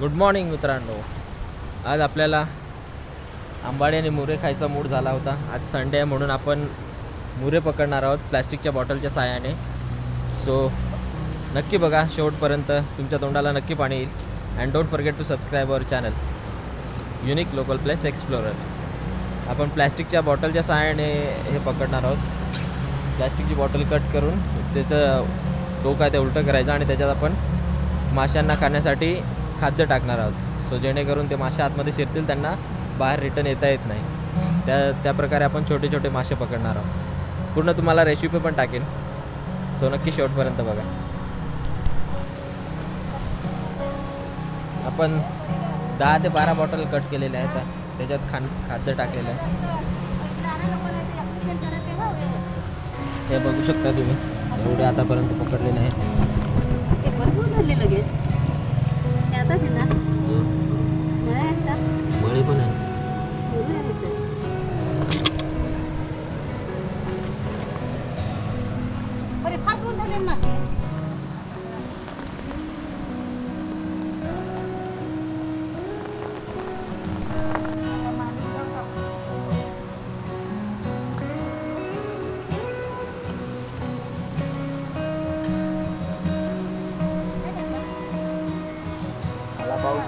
Good morning मित्रांनो. आज आपल्याला आंबाडे आणि मुरे खायचा मूड झाला होता. आज संडे आहे म्हणून आपण मुरे पकडणार आहोत प्लॅस्टिकच्या बॉटलच्या साहाय्याने. सो नक्की बघा शेवटपर्यंत तुमच्या तोंडाला नक्की पाणी येईल. And don't forget to subscribe our channel unique local place explorer आपण प्लॅस्टिकच्या बॉटलच्या सहाय्याने हे पकडणार आहोत. प्लॅस्टिकची बॉटल कट करून त्याचं डोकं आहे ते उलटं करायचं आणि त्याच्यात आपण माशांना खाण्यासाठी खाद्य टाकणार आहोत. सो जेणेकरून ते मासे आतमध्ये शिरतील त्यांना बाहेर रिटर्न येता येत नाही. त्या त्या प्रकारे आपण छोटे छोटे मासे पकडणार आहोत. पूर्ण तुम्हाला रेसिपी पण टाकेन. सो नक्की शेवटपर्यंत बघा. आपण दहा ते बारा बॉटल कट केलेल्या आहेत. त्याच्यात खान खाद्य टाकलेलं आहे. हे बघू शकता तुम्ही. एवढे आतापर्यंत पकडलेले आहेत. ते भरपूर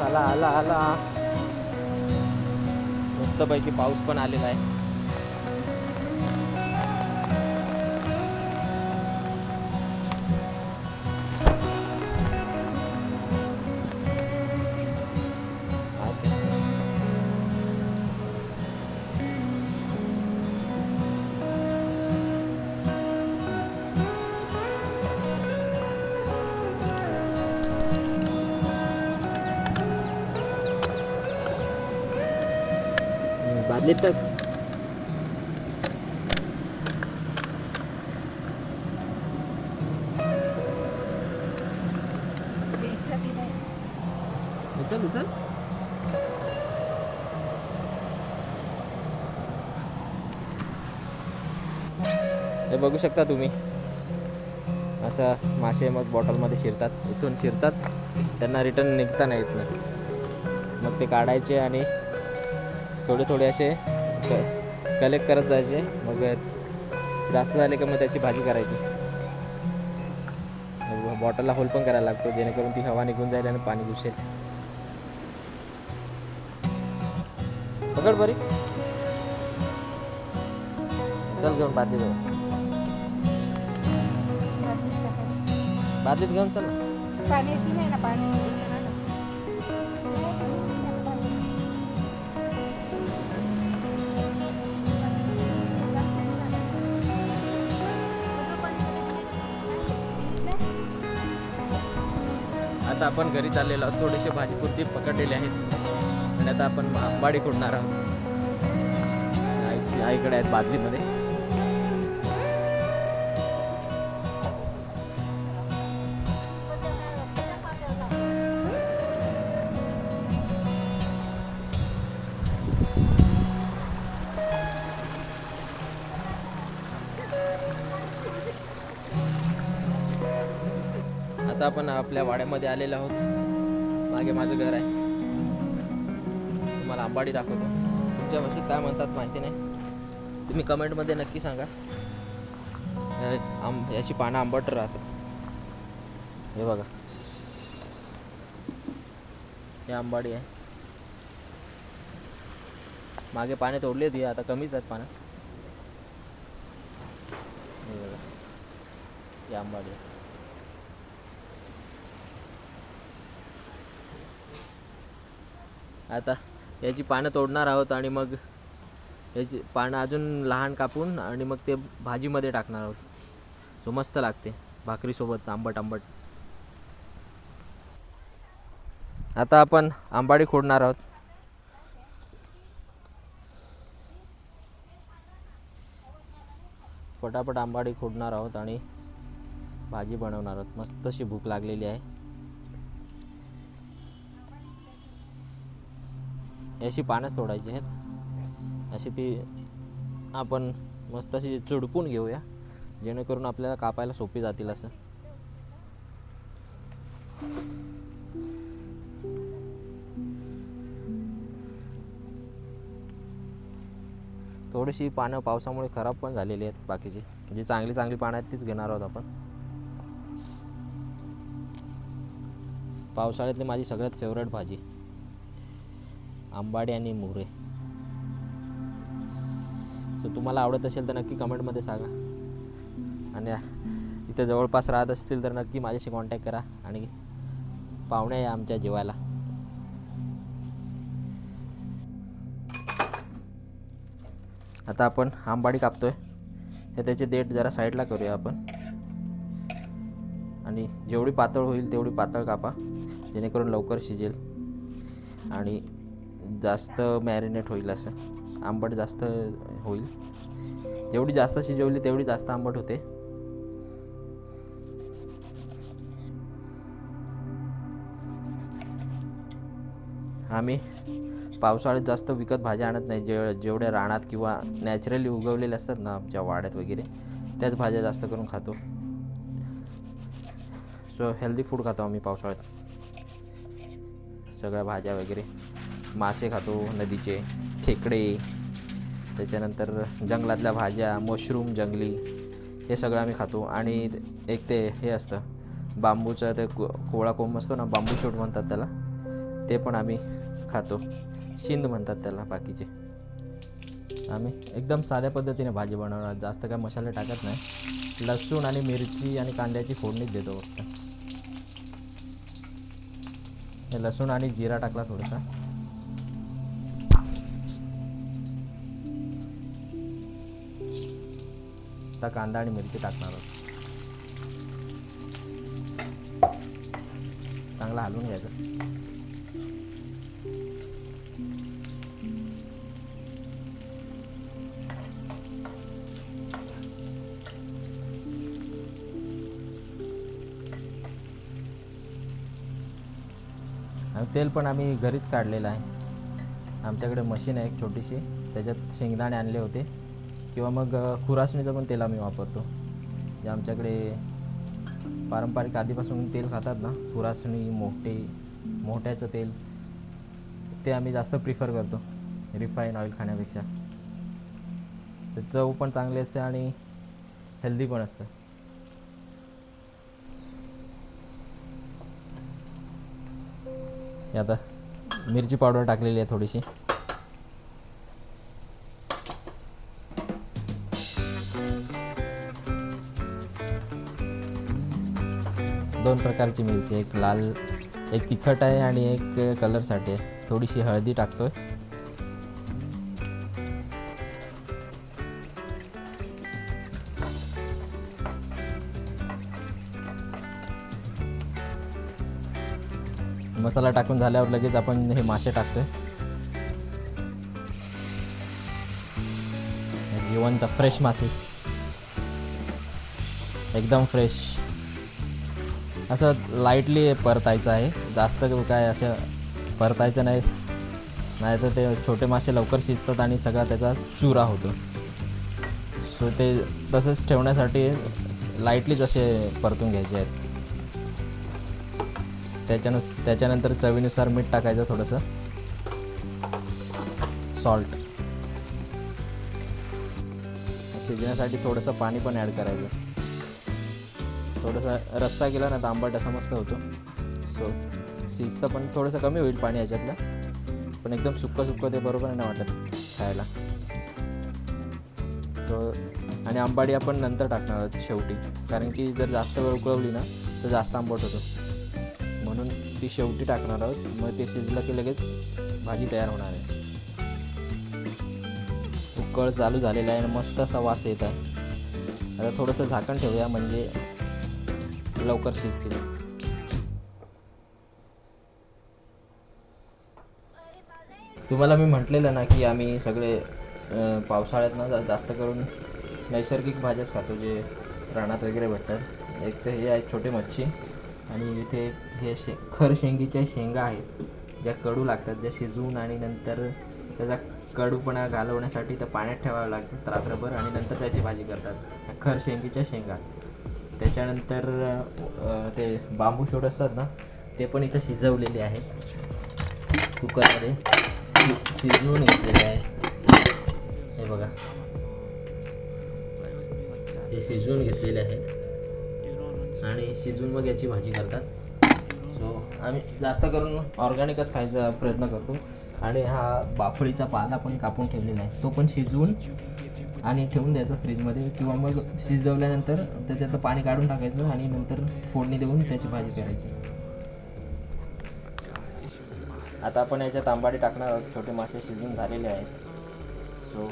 आला आला आला. मस्तपैकी पाऊस पण आलेला आहे. हम्म, उचल उचल हे बघू शकता तुम्ही. असं मासे मग बॉटलमध्ये शिरतात. इथून शिरतात. त्यांना रिटर्न निघता नाही येत नाही. मग ते काढायचे आणि थोडे थोडे असे कलेक्ट करत जायचे. मग जास्त झाले का मग त्याची भाजी करायची. बॉटलला होल पण करायला लागतो जेणेकरून ती हवा निघून जाईल आणि पाणी घुसेल. पकड बरी. चल घेऊन बादलीत जाऊ. बादलीत घेऊन चल. पाण्याची नाही ना पाणी. आता आपण घरी चाललेलो आहोत. थोडेसे भाजीपुरती पकडलेले आहेत. आणि आता आपण आंबाडी खोडणार आहोत. आईची आईकडे आहेत बादलीमध्ये. आपण आपल्या वाड्यामध्ये आलेलो आहोत. मागे माझं घर आहे. तुम्हाला आंबाडी दाखवतो. तुमच्या भाषेत काय म्हणतात माहिती नाही. तुम्ही कमेंटमध्ये नक्की सांगा. आम याची पानं आंबट राहतात. हे बघा. हे आंबाडी आहे. मागे पाने तोडले होती आता कमीच आहेत पानं. हे बघा. हे आंबाडी आहे. आता याची पानं तोडणार आहोत आणि मग याची पानं अजून लहान कापून आणि मग ते भाजीमध्ये टाकणार आहोत. सो मस्त लागते भाकरीसोबत आंबट आंबट. आता आपण आंबाडी खोडणार आहोत. पटापट आंबाडी खोडणार आहोत आणि भाजी बनवणार आहोत. मस्त अशी भूक लागलेली आहे. अशी पानंच तोडायची आहेत. अशी ती आपण मस्त अशी चुडकून घेऊया जेणेकरून आपल्याला कापायला सोपी जातील असं. थोडीशी पानं पावसामुळे खराब पण झालेली आहेत बाकीची. जी चांगली चांगली पानं आहेत तीच घेणार आहोत आपण. पावसाळ्यातली माझी सगळ्यात फेवरेट भाजी. आंबाडी आणि मोरे. सो तुम्हाला आवडत असेल तर नक्की कमेंटमध्ये सांगा. आणि इथे जवळपास राहत असतील तर नक्की माझ्याशी कॉन्टॅक्ट करा आणि पाहुणे या आमच्या जेवायला. आता आपण आंबाडी कापतोय. हे त्याचे देठ जरा साईडला करूया आपण. आणि जेवढी पातळ होईल तेवढी पातळ कापा जेणेकरून लवकर शिजेल. आणि जास्त मॅरिनेट होईल असं. आंबट जास्त होईल. जेवढी जास्त शिजवली तेवढी जास्त आंबट होते. आम्ही पावसाळ्यात जास्त विकत भाज्या आणत नाही. जे जेवढ्या रानात किंवा नॅचरली उगवलेल्या असतात ना आमच्या वाड्यात वगैरे त्याच भाज्या जास्त करून खातो. सो हेल्दी फूड खातो आम्ही पावसाळ्यात. सगळ्या भाज्या वगैरे. मासे खातो नदीचे खेकडे त्याच्यानंतर जंगलातल्या भाज्या मशरूम जंगली हे सगळं आम्ही खातो. आणि एक ते हे असतं बांबूचं ते को कोळा कोंब असतो ना बांबू शूट म्हणतात त्याला ते पण आम्ही खातो. शिंद म्हणतात त्याला बाकीचे. आम्ही एकदम साध्या पद्धतीने भाजी बनवणार जास्त काय मसाले टाकत नाही. लसूण आणि मिरची आणि कांद्याची फोडणीच देतो फक्त. हे लसूण आणि जिरा टाकला थोडासा. आता कांदा आणि मिरची टाकणार आहोत. चांगला हलवून घ्यायचं. आणि तेल पण आम्ही घरीच काढलेलं आहे. आमच्याकडे मशीन आहे एक छोटीशी. त्याच्यात शेंगदाणे आणले होते. किंवा मग खुरासणीचं पण तेल आम्ही वापरतो. जे आमच्याकडे पारंपरिक आधीपासून तेल खातात ना खुरासणी मोठे मोठ्याचं तेल ते आम्ही जास्त प्रिफर करतो रिफाईन ऑइल खाण्यापेक्षा. ते चव पण चांगली असते आणि हेल्दी पण असतं. हे आता मिरची पावडर टाकलेली आहे थोडीशी. दोन प्रकारची मिरची एक लाल एक तिखट आहे आणि एक कलरसाठी आहे. थोडीशी हळदी टाकतोय. मसाला टाकून झाल्यावर लगेच आपण हे मासे टाकतोय. जिवंत फ्रेश मासे. एकदम फ्रेश असं लाईटली परतायचं आहे. जास्त काय असं परतायचं नाही. नाही तर ते छोटे मासे लवकर शिजतात आणि सगळा त्याचा चुरा होतो. सो ते तसंच ठेवण्यासाठी लाईटली जसे परतून घ्यायचे आहेत. त्याच्यानु त्याच्यानंतर चवीनुसार मीठ टाकायचं थोडंसं. सॉल्ट शिजण्यासाठी थोडंसं पाणी पण ॲड करायचं. थोडंसं रस्सा केला ना तर आंबट असा मस्त होतो. सो शिजतं पण थोडंसं कमी होईल पाणी याच्यातलं. पण एकदम सुक्कं सुक्कं ते बरोबर नाही वाटत खायला. सो आणि आंबाडी आपण नंतर टाकणार आहोत शेवटी. कारण की जर जास्त वेळ उकळवली ना तर जास्त आंबट होतो. म्हणून ती शेवटी टाकणार आहोत. मग ते शिजलं की लगेच भाजी तयार होणार आहे. उकळ चालू झालेला आहे आणि मस्त असा वास येत आहे. आता थोडंसं झाकण ठेवूया. म्हणजे लवकर शिजतील तुम्हाला मी म्हटलेलं ना की आम्ही सगळे पावसाळ्यात ना जा- जास्त करून नैसर्गिक भाज्याच खातो जे रानात वगैरे भेटतात. एक तर हे आहेत छोटे मच्छी आणि इथे हे शे खर शेंगीच्या शेंगा आहेत ज्या कडू लागतात ज्या शिजवून आणि नंतर त्याचा कडूपणा घालवण्यासाठी त्या पाण्यात ठेवावं लागतात रात्रभर आणि नंतर त्याची भाजी करतात. खर शेंगीच्या शेंगा. त्याच्यानंतर ते बांबू शोड असतात ना ते पण इथं शिजवलेले आहे कुकरमध्ये शिजवून घेतलेले आहे हे बघा. हे शिजवून घेतलेले आहे आणि शिजवून मग याची भाजी करतात. सो आम्ही जास्त करून ऑर्गॅनिकच खायचा प्रयत्न करतो. आणि हा बाफळीचा पाला पण कापून ठेवलेला आहे. तो पण शिजवून आणि ठेवून द्यायचं फ्रीजमध्ये किंवा मग शिजवल्यानंतर त्याच्यातलं पाणी काढून टाकायचं आणि नंतर फोडणी देऊन त्याची भाजी करायची. आता आपण याच्यात आंबाडी टाकणार आहोत छोटे मासे शिजून झालेले आहेत. सो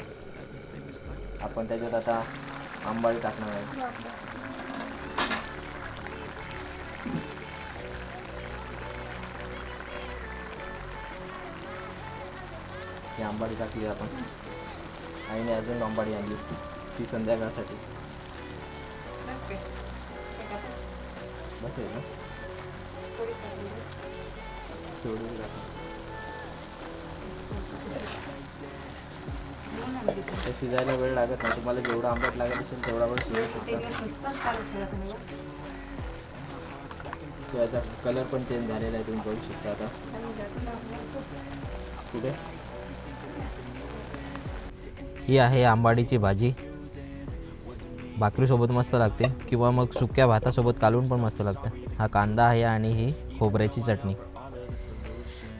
आपण त्याच्यात आता आंबाडी टाकणार आहोत. आंबाडी टाकली आपण. आईने अजून आंबाडी आणली ती संध्याकाळसाठी. बस आहे. ना? तेवढी शिजायला वेळ लागत नाही तुम्हाला जेवढा आंबट लागत असेल तेवढा वेळ शिजू शकता. याचा कलर पण चेंज झालेला आहे तुम्ही बघू शकता आता. कुठे? ही आहे आंबाडीची भाजी. भाकरीसोबत मस्त लागते. किंवा मग सुक्या भातासोबत कालून पण मस्त लागते. हा कांदा आहे आणि ही खोबऱ्याची चटणी.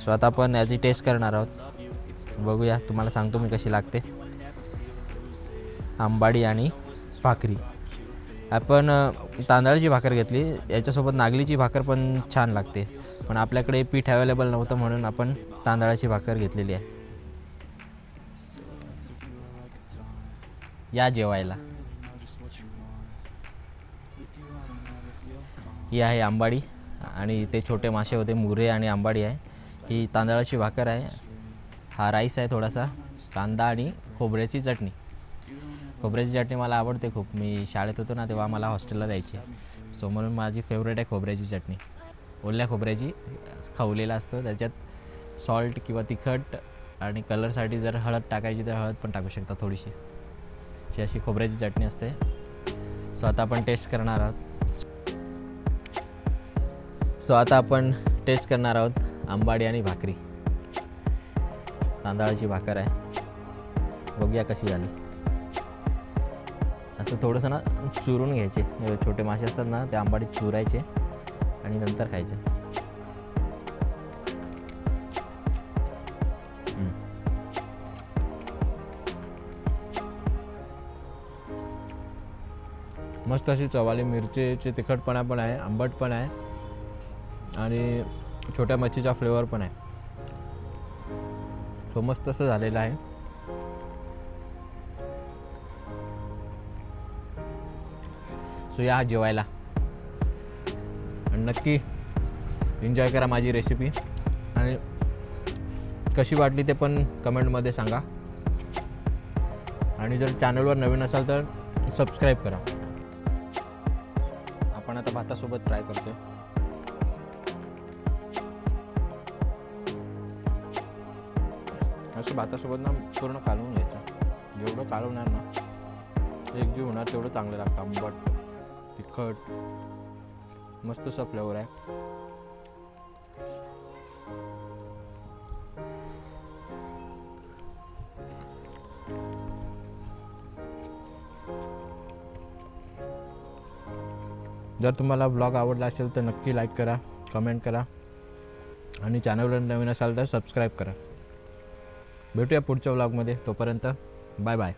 सो आता आपण याची टेस्ट करणार आहोत. बघूया तुम्हाला सांगतो मी कशी लागते. आंबाडी आणि भाकरी. आपण तांदळाची भाकर घेतली. याच्यासोबत नागलीची भाकर पण छान लागते. पण आपल्याकडे पीठ अवेलेबल नव्हतं म्हणून आपण तांदळाची भाकर घेतलेली आहे. या जेवायला. ही आहे आंबाडी आणि ते छोटे मासे होते मुरे आणि आंबाडी आहे. ही तांदळाची भाकर आहे. हा राईस आहे थोडासा कांदा आणि खोबऱ्याची चटणी. खोबऱ्याची चटणी मला आवडते खूप. मी शाळेत होतो ना तेव्हा मला हॉस्टेलला द्यायची. सो म्हणून माझी फेवरेट आहे खोबऱ्याची चटणी. ओल्या खोबऱ्याची खवलेला असतो. त्याच्यात सॉल्ट किंवा तिखट आणि कलरसाठी जर हळद टाकायची तर हळद पण टाकू शकता थोडीशी. जी अशी खोबऱ्याची चटणी असते. सो आता आपण टेस्ट करणार आहोत. सो आता आपण टेस्ट करणार आहोत आंबाडी आणि भाकरी. तांदळाची भाकर आहे. बघूया कशी झाली. असं थोडंसं ना चुरून घ्यायचे. म्हणजे छोटे मासे असतात ना ते आंबाडीत चुरायचे आणि नंतर खायचे. मस्त अशी चवाली मिरचीचे तिखटपणा पण आहे आंबट पण आहे आणि छोट्या मच्छीचा फ्लेवर पण आहे. तो मस्त असं झालेला आहे. सो या जेवायला. आणि नक्की एन्जॉय करा माझी रेसिपी आणि कशी वाटली ते पण कमेंटमध्ये सांगा. आणि जर चॅनलवर नवीन असाल तर सबस्क्राईब करा. आपण आता भातासोबत ट्राय करतोय. असं भातासोबत ना पूर्ण कालवून घ्यायचं. जेवढं कालवणार ना एक जीव होणार तेवढं चांगलं लागतं. आंबट तिखट मस्तसा फ्लेवर आहे. जर तुम्हाला ब्लॉग आवडला असेल तर नक्की लाईक करा कमेंट करा आणि चॅनलवर नवीन असाल तर सबस्क्राईब करा. भेटूया पुढच्या ब्लॉगमध्ये तोपर्यंत बाय बाय